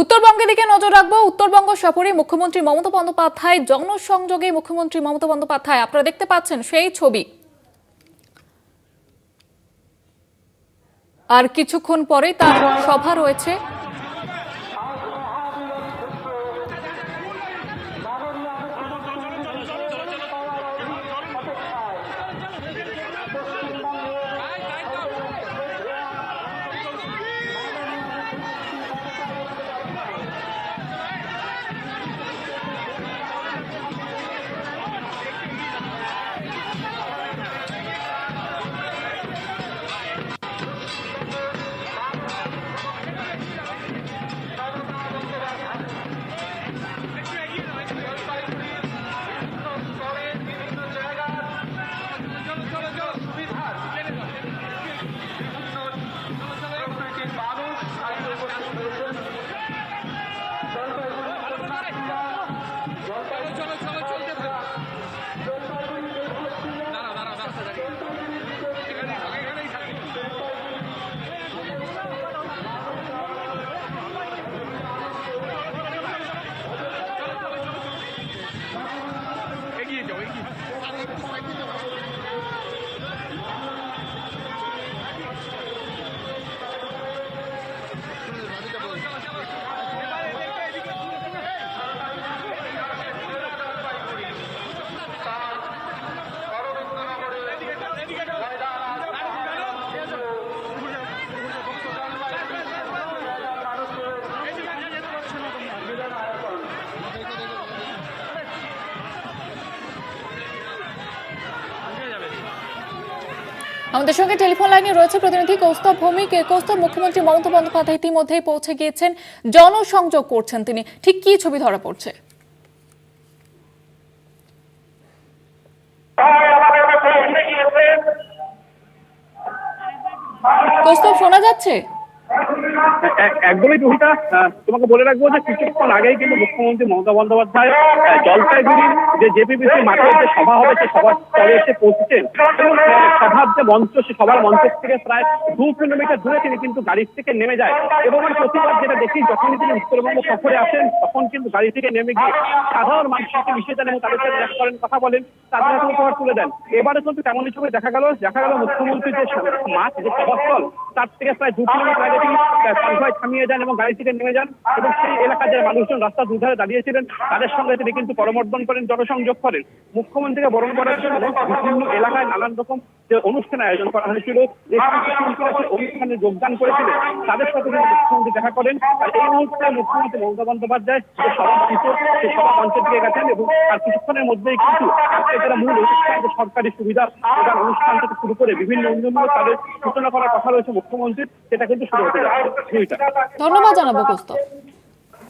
উত্তরবঙ্গের দিকে নজর রাখব। উত্তরবঙ্গ সফরে মুখ্যমন্ত্রী মমতা বন্দ্যোপাধ্যায়, জনসংযোগে মুখ্যমন্ত্রী মমতা বন্দ্যোপাধ্যায়। আপনারা দেখতে পাচ্ছেন সেই ছবি। আর কিছুক্ষণ পরেই তার সভা রয়েছে। আমাদের সঙ্গে টেলিফোন লাইনে রয়েছে প্রতিনিধি কৌস্তব ভৌমিক। কৌস্তব, মুখ্যমন্ত্রী মমতা বন্দ্যোপাধ্যায় ইতিমধ্যেই পৌঁছে গিয়েছেন। জনসংযোগ করছেন তিনি। ঠিক কি ছবি ধরা পড়ছে? কৌস্তব, শোনা যাচ্ছে? একদমই রুহিতা তোমাকে বলে রাখব যে কিছুক্ষণ আগেই কিন্তু মুখ্যমন্ত্রী মমতা বন্দ্যোপাধ্যায় জলপাইগুড়ির যে জেপিবিসি মাঠে যে সভা হবে, সে সভার স্থলে এসে পৌঁছেছেন। সভার যে মঞ্চ, সে সবার মঞ্চের থেকে প্রায় দু কিলোমিটার দূরে তিনি কিন্তু গাড়ি থেকে নেমে যায়। এবং আমি প্রতিবার যেটা দেখি, যখনই তিনি উত্তরবঙ্গ সফরে আসেন, তখন কিন্তু গাড়ি থেকে নেমে গিয়ে সাধারণ মানুষকে মিশে যান এবং তাদের সাথে করেন, কথা বলেন, তাদের হাতে উপহার তুলে দেন। এবারে কিন্তু তেমনই ছবি দেখা গেল দেখা গেল মুখ্যমন্ত্রী যে মাঠ, যে সভাস্থল, তার থেকে প্রায় দু কিলোমিটার আগে তিনি কনভয় থামিয়ে যান এবং গাড়ি থেকে নেমে যান এবং সেই এলাকার যে মানুষজন রাস্তা দুধারে দাঁড়িয়েছিলেন, তাদের সঙ্গে তিনি কিন্তু করমর্দন করেন, জনসংযোগ করেন। মুখ্যমন্ত্রীকে বরণ করার জন্য বিভিন্ন এলাকায় নানান রকম যে অনুষ্ঠান আয়োজন করা হয়েছিল, যে অনুষ্ঠানে যোগদান করেছিলেন, তাদের সাথে কিন্তু মুখ্যমন্ত্রী দেখা করেন। আর এই মুহূর্তে মুখ্যমন্ত্রী মমতা বন্দ্যোপাধ্যায় যে সভা মঞ্চ সেই সভা মঞ্চের দিকে গেছেন এবং আর কিছুক্ষণের মধ্যেই কিন্তু যারা মূল অনুষ্ঠান সরকারি সুবিধা অনুষ্ঠান থেকে শুরু করে বিভিন্ন উন্নয়নমূলক কাজের সূচনা করার কথা রয়েছে মুখ্যমন্ত্রীর, সেটা কিন্তু শুরু হতে যাচ্ছে। ধন্যবাদ জানাব কৌস্তব